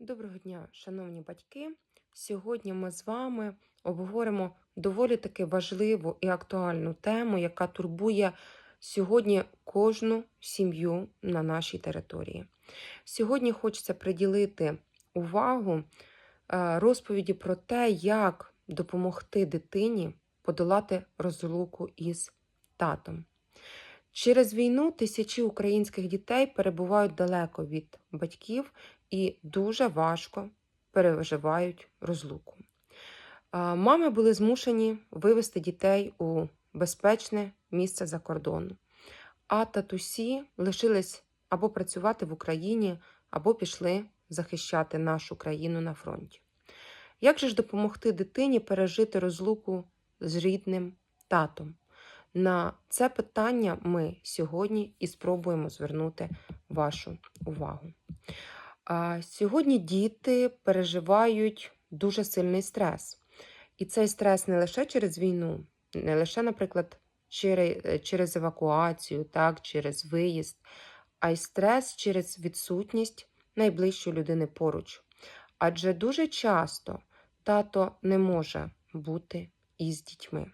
Доброго дня, шановні батьки. Сьогодні ми з вами обговоримо доволі таки важливу і актуальну тему, яка турбує сьогодні кожну сім'ю на нашій території. Сьогодні хочеться приділити увагу е, розповіді про те, як допомогти дитині подолати розлуку із татом. Через війну тисячі українських дітей перебувають далеко від батьків і дуже важко переживають розлуку. Мами були змушені вивезти дітей у безпечне місце за кордон, а татусі лишились або працювати в Україні, або пішли захищати нашу країну на фронті. Як же ж допомогти дитині пережити розлуку з рідним татом? На це питання ми сьогодні і спробуємо звернути вашу увагу. Сьогодні діти переживають дуже сильний стрес. І цей стрес не лише через війну, не лише, наприклад, через, через евакуацію, так, через виїзд, а й стрес через відсутність найближчої людини поруч. Адже дуже часто тато не може бути із дітьми.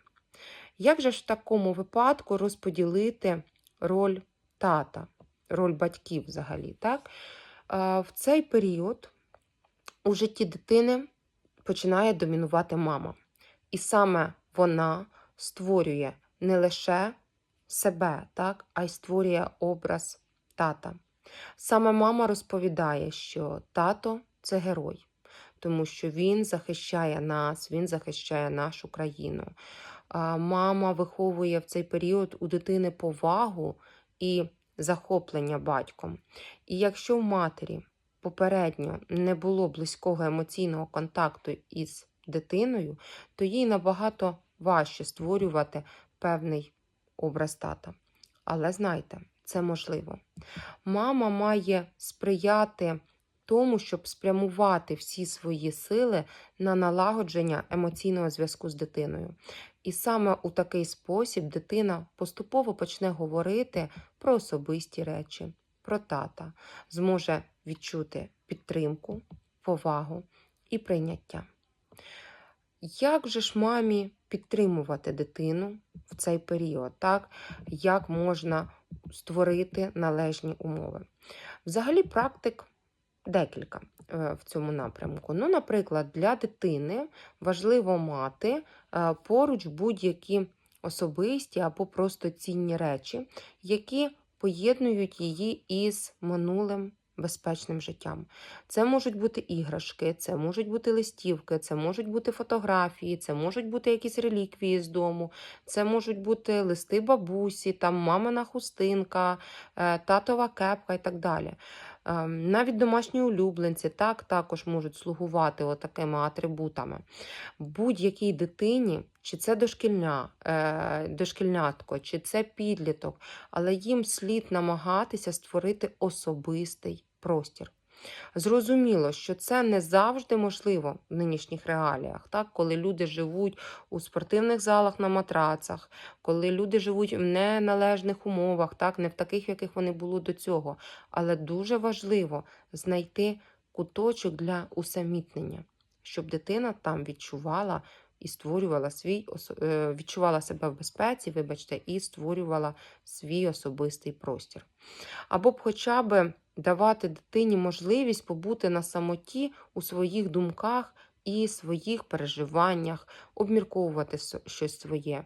Як же ж в такому випадку розподілити роль тата, роль батьків взагалі? так? В цей період у житті дитини починає домінувати мама. І саме вона створює не лише себе, так, а й створює образ тата. Саме мама розповідає, що тато це герой, тому що він захищає нас, він захищає нашу країну. Мама виховує в цей період у дитини повагу і захоплення батьком. І якщо в матері попередньо не було близького емоційного контакту із дитиною, то їй набагато важче створювати певний образ тата. Але знайте, це можливо. Мама має сприяти тому, щоб спрямувати всі свої сили на налагодження емоційного зв'язку з дитиною. І саме у такий спосіб дитина поступово почне говорити про особисті речі, про тата, зможе відчути підтримку, повагу і прийняття. Як же ж мамі підтримувати дитину в цей період? Так? Як можна створити належні умови? Взагалі, практик декілька е, в цьому напрямку. Ну, наприклад, для дитини важливо мати е, поруч будь-які особисті або просто цінні речі, які поєднують її із минулим безпечним життям. Це можуть бути іграшки, це можуть бути листівки, це можуть бути фотографії, це можуть бути якісь реліквії з дому, це можуть бути листи бабусі, там мамина хустинка, е, татова кепка і так далі. Ем, Навіть домашні улюбленці так також можуть слугувати отакими атрибутами. Будь-якій дитині, чи це дошкільня, е, дошкільнятко, чи це підліток, але їм слід намагатися створити особистий простір. Зрозуміло, що це не завжди можливо в нинішніх реаліях, так? коли люди живуть у спортивних залах на матрацах, коли люди живуть в неналежних умовах, так? не в таких, яких вони були до цього. Але дуже важливо знайти куточок для усамітнення, щоб дитина там відчувала і створювала свій е, відчувала себе в безпеці, вибачте, і створювала свій особистий простір. Або б хоча б давати дитині можливість побути на самоті у своїх думках і своїх переживаннях, обмірковувати щось своє.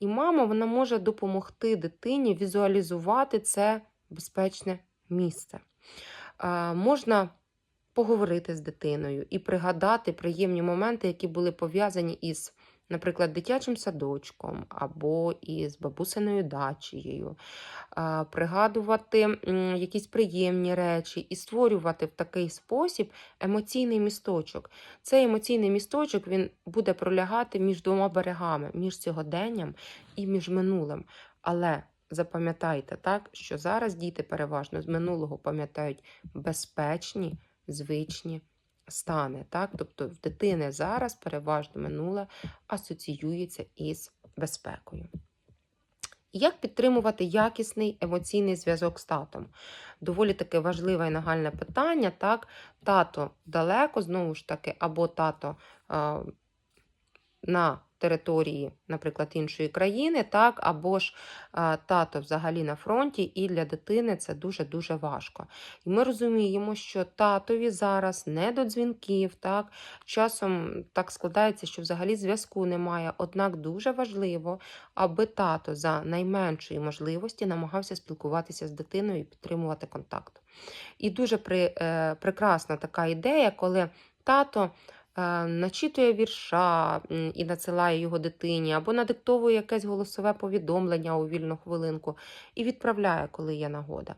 І мама вона може допомогти дитині візуалізувати це безпечне місце. Можна поговорити з дитиною і пригадати приємні моменти, які були пов'язані із, наприклад, дитячим садочком або із бабусиною дачею, пригадувати якісь приємні речі і створювати в такий спосіб емоційний місточок. Цей емоційний місточок він буде пролягати між двома берегами, між сьогоденням і між минулим. Але запам'ятайте так, що зараз діти переважно з минулого пам'ятають безпечні, звичні стани. Так? Тобто в дитини зараз переважно минуле асоціюється із безпекою. Як підтримувати якісний емоційний зв'язок з татом? Доволі таке важливе і нагальне питання. Так, тато далеко, знову ж таки, або тато на території, наприклад, іншої країни, так, або ж а, тато взагалі на фронті, і для дитини це дуже-дуже важко. І ми розуміємо, що татові зараз не до дзвінків, так, часом так складається, що взагалі зв'язку немає. Однак дуже важливо, аби тато за найменшої можливості намагався спілкуватися з дитиною і підтримувати контакт. І дуже при, е, прекрасна така ідея, коли тато начитує вірша і надсилає його дитині, або надиктовує якесь голосове повідомлення у вільну хвилинку і відправляє, коли є нагода.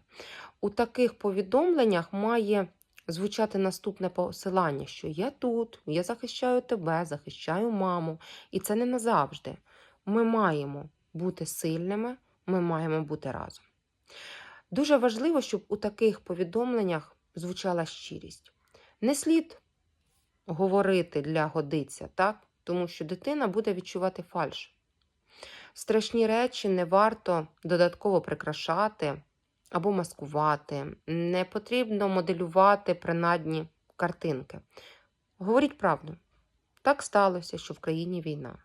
У таких повідомленнях має звучати наступне посилання, що я тут, я захищаю тебе, захищаю маму. І це не назавжди. Ми маємо бути сильними, ми маємо бути разом. Дуже важливо, щоб у таких повідомленнях звучала щирість. Не слід говорити для годиця, так? тому що дитина буде відчувати фальш. Страшні речі не варто додатково прикрашати або маскувати. Не потрібно моделювати принадні картинки. Говоріть правду. Так сталося, що в країні війна.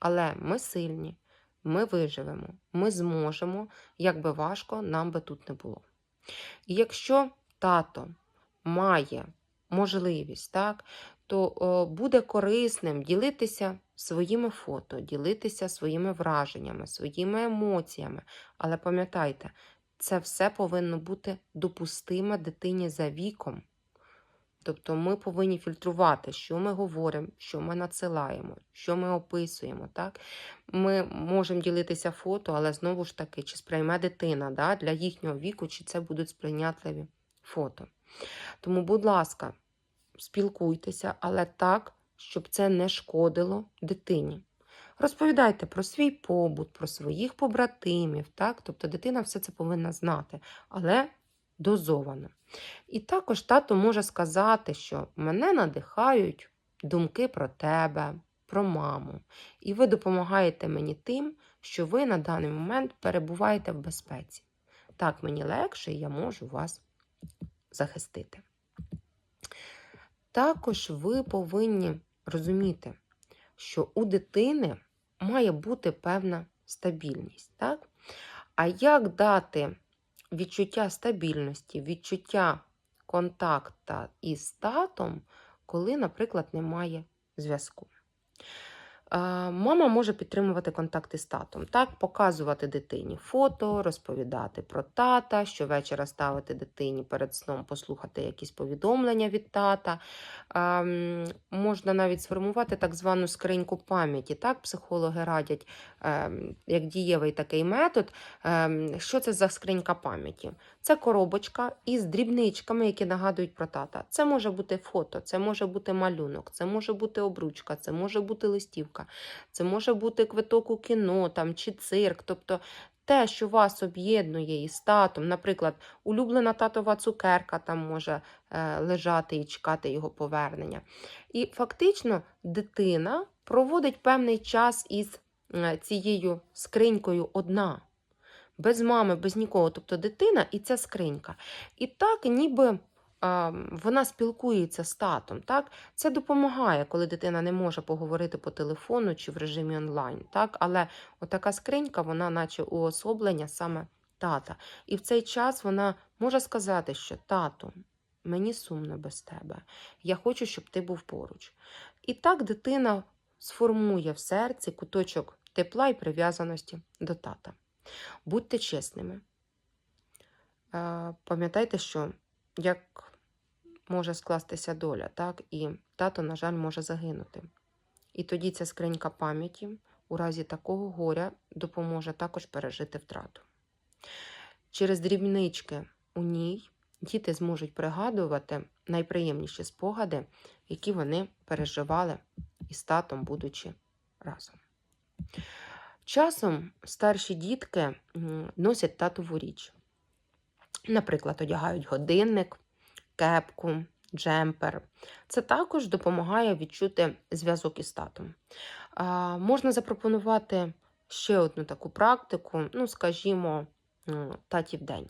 Але ми сильні, ми виживемо, ми зможемо, як би важко нам би тут не було. І якщо тато має можливість, так, то буде корисним ділитися своїми фото, ділитися своїми враженнями, своїми емоціями. Але пам'ятайте, це все повинно бути допустиме дитині за віком. Тобто ми повинні фільтрувати, що ми говоримо, що ми надсилаємо, що ми описуємо. Так? Ми можемо ділитися фото, але знову ж таки, чи сприйме дитина да, для їхнього віку, чи це будуть сприйнятливі фото. Тому, будь ласка, спілкуйтеся, але так, щоб це не шкодило дитині. Розповідайте про свій побут, про своїх побратимів, так? тобто дитина все це повинна знати, але дозовано. І також тато може сказати, що мене надихають думки про тебе, про маму, і ви допомагаєте мені тим, що ви на даний момент перебуваєте в безпеці. Так мені легше, і я можу вас захистити. Також ви повинні розуміти, що у дитини має бути певна стабільність. Так? А як дати відчуття стабільності, відчуття контакта із татом, коли, наприклад, немає зв'язку? Е, Мама може підтримувати контакти з татом, так, показувати дитині фото, розповідати про тата, щовечора ставити дитині перед сном, послухати якісь повідомлення від тата. Ем, Можна навіть сформувати так звану скриньку пам'яті. Так, психологи радять, ем, як дієвий такий метод. Ем, Що це за скринька пам'яті? Це коробочка із дрібничками, які нагадують про тата. Це може бути фото, це може бути малюнок, це може бути обручка, це може бути листівка, це може бути квиток у кіно там, чи цирк. Тобто те, що вас об'єднує із татом, наприклад, улюблена татова цукерка там може е, лежати і чекати його повернення. І фактично дитина проводить певний час із е, цією скринькою одна без мами, без нікого. Тобто дитина і ця скринька. І так, ніби вона спілкується з татом. Так? Це допомагає, коли дитина не може поговорити по телефону чи в режимі онлайн. Так? Але отака скринька, вона, наче уособлення саме тата. І в цей час вона може сказати, що тату. Мені сумно без тебе. Я хочу, щоб ти був поруч. І так дитина сформує в серці куточок тепла і прив'язаності до тата. Будьте чесними. Е, Пам'ятайте, що як може скластися доля, так, і тато, на жаль, може загинути. І тоді ця скринька пам'яті у разі такого горя допоможе також пережити втрату. Через дрібнички у ній діти зможуть пригадувати найприємніші спогади, які вони переживали із татом, будучи разом. Часом старші дітки носять татову річ. Наприклад, одягають годинник, кепку, джемпер. Це також допомагає відчути зв'язок із татом. Можна запропонувати ще одну таку практику, ну, скажімо, татів день.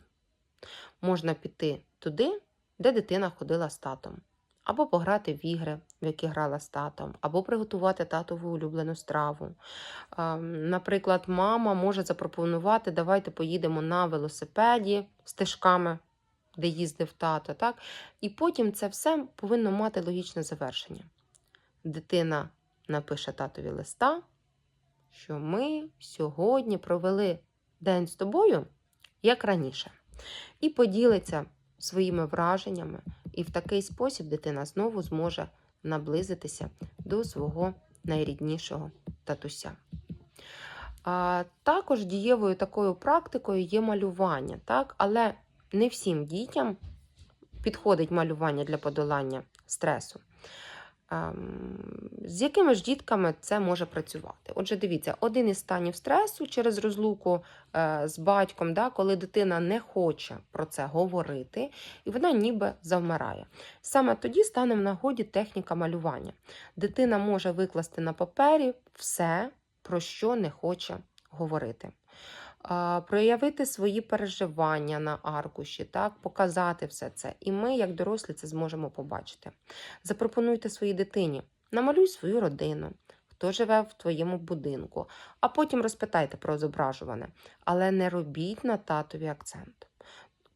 Можна піти туди, де дитина ходила з татом, або пограти в ігри, в які грала з татом, або приготувати татову улюблену страву. Наприклад, мама може запропонувати, давайте поїдемо на велосипеді стежками, де їздив тато. Так? І потім це все повинно мати логічне завершення. Дитина напише татові листа, що ми сьогодні провели день з тобою, як раніше, і поділиться своїми враженнями, і в такий спосіб дитина знову зможе наблизитися до свого найріднішого татуся. А також дієвою такою практикою є малювання, так? але не всім дітям підходить малювання для подолання стресу. Ем, З якими ж дітками це може працювати? Отже, дивіться, один із станів стресу через розлуку е, з батьком, да, коли дитина не хоче про це говорити, і вона ніби завмирає. Саме тоді стане в нагоді техніка малювання. Дитина може викласти на папері все, про що не хоче говорити. Проявити свої переживання на аркуші, так, показати все це. І ми, як дорослі, це зможемо побачити. Запропонуйте своїй дитині, намалюй свою родину, хто живе в твоєму будинку, а потім розпитайте про зображуване. Але не робіть на татові акцент.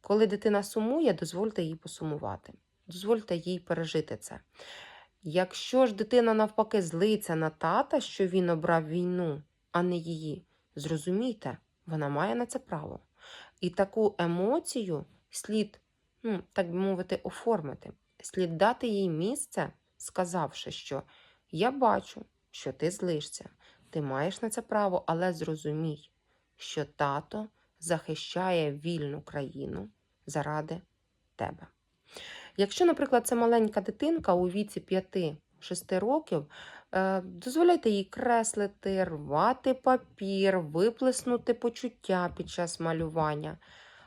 Коли дитина сумує, дозвольте їй посумувати, дозвольте їй пережити це. Якщо ж дитина навпаки злиться на тата, що він обрав війну, а не її, зрозумійте, вона має на це право. І таку емоцію слід, ну, так би мовити, оформити. Слід дати їй місце, сказавши, що я бачу, що ти злишся, ти маєш на це право, але зрозумій, що тато захищає вільну країну заради тебе. Якщо, наприклад, це маленька дитинка у віці 5-6 років, дозволяйте їй креслити, рвати папір, виплеснути почуття під час малювання,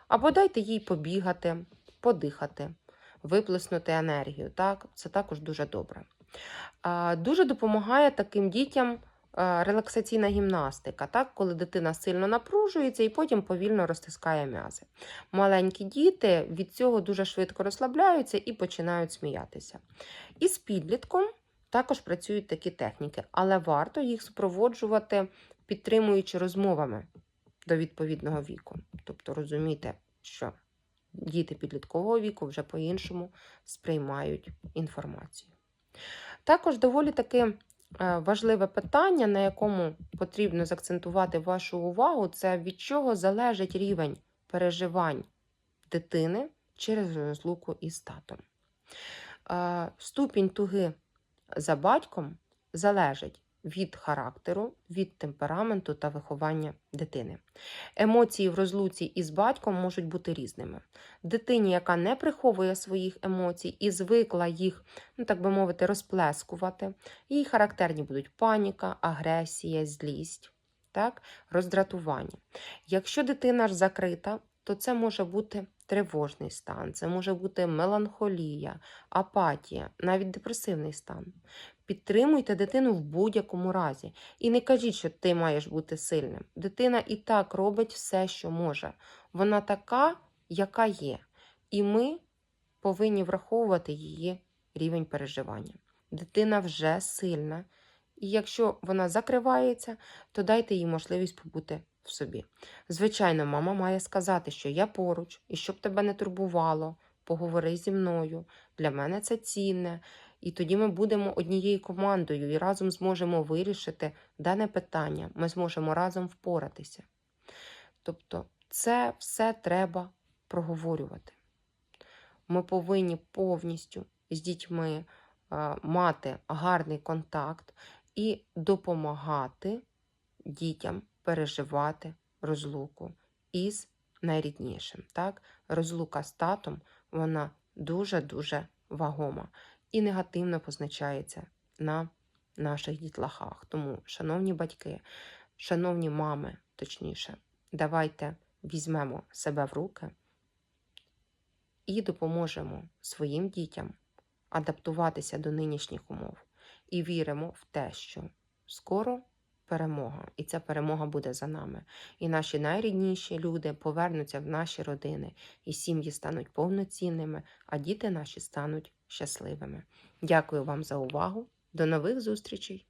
або дайте їй побігати, подихати, виплеснути енергію. Так? Це також дуже добре. Дуже допомагає таким дітям е, релаксаційна гімнастика, так? коли дитина сильно напружується і потім повільно розтискає м'язи. Маленькі діти від цього дуже швидко розслабляються і починають сміятися. І з підлітком також працюють такі техніки, але варто їх супроводжувати, підтримуючи розмовами до відповідного віку. Тобто розумійте, що діти підліткового віку вже по-іншому сприймають інформацію. Також доволі таки е, важливе питання, на якому потрібно закцентувати вашу увагу, це від чого залежить рівень переживань дитини через розлуку із татом. Е, Ступінь туги за батьком залежить від характеру, від темпераменту та виховання дитини. Емоції в розлуці із батьком можуть бути різними. Дитині, яка не приховує своїх емоцій і звикла їх, ну так би мовити, розплескувати, їй характерні будуть паніка, агресія, злість, так? роздратування. Якщо дитина ж закрита, то це може бути тривожний стан, це може бути меланхолія, апатія, навіть депресивний стан. Підтримуйте дитину в будь-якому разі. І не кажіть, що ти маєш бути сильним. Дитина і так робить все, що може. Вона така, яка є. І ми повинні враховувати її рівень переживання. Дитина вже сильна, і якщо вона закривається, то дайте їй можливість побути в собі. Звичайно, мама має сказати, що я поруч, і щоб тебе не турбувало, поговори зі мною. Для мене це цінне. І тоді ми будемо однією командою і разом зможемо вирішити дане питання. Ми зможемо разом впоратися. Тобто, це все треба проговорювати. Ми повинні повністю з дітьми е, мати гарний контакт і допомагати дітям переживати розлуку із найріднішим. Так? Розлука з татом вона дуже-дуже вагома і негативно позначається на наших дітлахах. Тому, шановні батьки, шановні мами, точніше, давайте візьмемо себе в руки і допоможемо своїм дітям адаптуватися до нинішніх умов. І віримо в те, що скоро перемога, і ця перемога буде за нами. І наші найрідніші люди повернуться в наші родини, і сім'ї стануть повноцінними, а діти наші стануть щасливими. Дякую вам за увагу. До нових зустрічей!